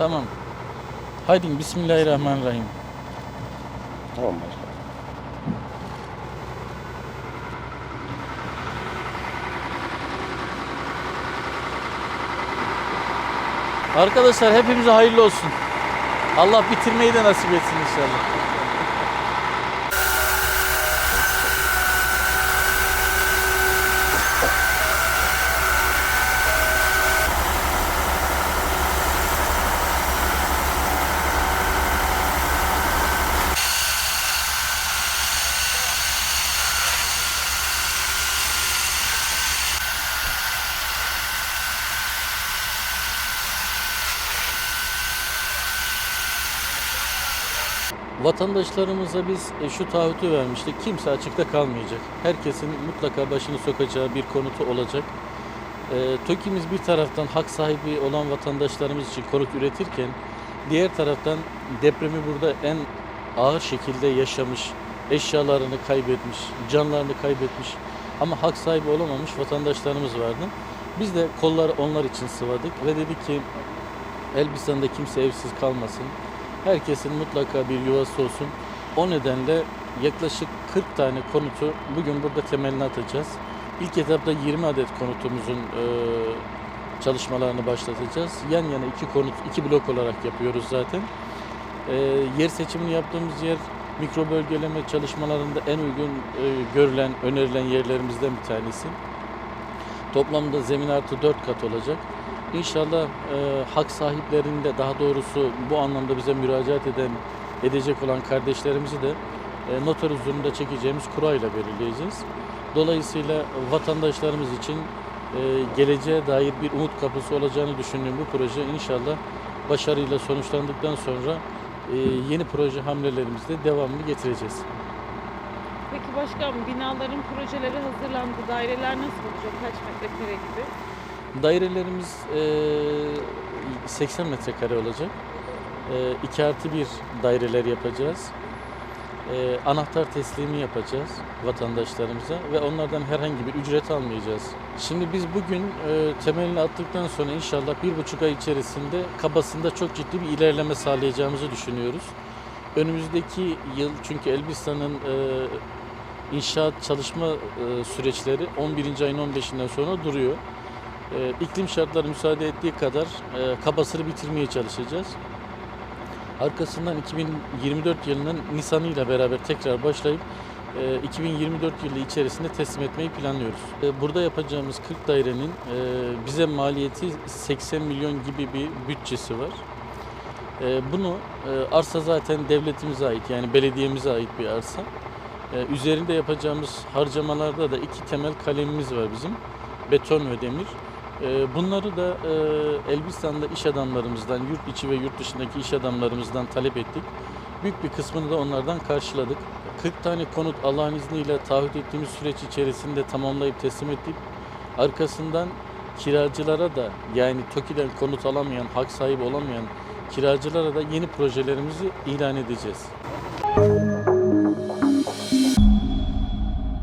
Tamam. Haydi Bismillahirrahmanirrahim. Tamam başkanım. Arkadaşlar hepimize hayırlı olsun. Allah bitirmeyi de nasip etsin inşallah. Vatandaşlarımıza biz e, şu taahhütü vermiştik. Kimse açıkta kalmayacak. Herkesin mutlaka başını sokacağı bir konutu olacak. E, TOKİ'miz bir taraftan hak sahibi olan vatandaşlarımız için konut üretirken diğer taraftan depremi burada en ağır şekilde yaşamış, eşyalarını kaybetmiş, canlarını kaybetmiş ama hak sahibi olamamış vatandaşlarımız vardı. Biz de kolları onlar için sıvadık ve dedik ki Elbistan'da kimse evsiz kalmasın. Herkesin mutlaka bir yuvası olsun. O nedenle yaklaşık 40 tane konutu bugün burada temelini atacağız. İlk etapta 20 adet konutumuzun e, çalışmalarını başlatacağız. Yan yana iki konut, iki blok olarak yapıyoruz zaten. E, yer seçimini yaptığımız yer mikro bölgeleme çalışmalarında en uygun e, görülen, önerilen yerlerimizden bir tanesi. Toplamda zemin artı 4 kat olacak. İnşallah e, hak sahiplerinde daha doğrusu bu anlamda bize müracaat eden edecek olan kardeşlerimizi de e, noter huzurunda çekeceğimiz kurayla belirleyeceğiz. Dolayısıyla vatandaşlarımız için e, geleceğe dair bir umut kapısı olacağını düşündüğüm bu proje inşallah başarıyla sonuçlandıktan sonra e, yeni proje hamlelerimizde devamını getireceğiz. Peki başkanım binaların projeleri hazırlandı. Daireler nasıl olacak? Kaç metrekare gibi? Dairelerimiz e, 80 metrekare olacak. 2 artı 1 daireler yapacağız. E, anahtar teslimi yapacağız vatandaşlarımıza ve onlardan herhangi bir ücret almayacağız. Şimdi biz bugün e, temelini attıktan sonra inşallah bir buçuk ay içerisinde kabasında çok ciddi bir ilerleme sağlayacağımızı düşünüyoruz. Önümüzdeki yıl çünkü Elbistan'ın e, inşaat çalışma e, süreçleri 11. ayın 15'inden sonra duruyor. E, iklim şartları müsaade ettiği kadar e, kabasını bitirmeye çalışacağız. Arkasından 2024 yılının Nisan'ı ile beraber tekrar başlayıp e, 2024 yılı içerisinde teslim etmeyi planlıyoruz. E, Burada yapacağımız 40 dairenin e, bize maliyeti 80 milyon gibi bir bütçesi var. E, Bunu e, arsa zaten devletimize ait yani belediyemize ait bir arsa. E, Üzerinde yapacağımız harcamalarda da iki temel kalemimiz var bizim. Beton ve demir. E, Bunları da e, Elbistan'da iş adamlarımızdan, yurt içi ve yurt dışındaki iş adamlarımızdan talep ettik. Büyük bir kısmını da onlardan karşıladık. 40 tane konut Allah'ın izniyle taahhüt ettiğimiz süreç içerisinde tamamlayıp teslim ettik. Arkasından kiracılara da yani TOKİ'den konut alamayan, hak sahibi olamayan kiracılara da yeni projelerimizi ilan edeceğiz.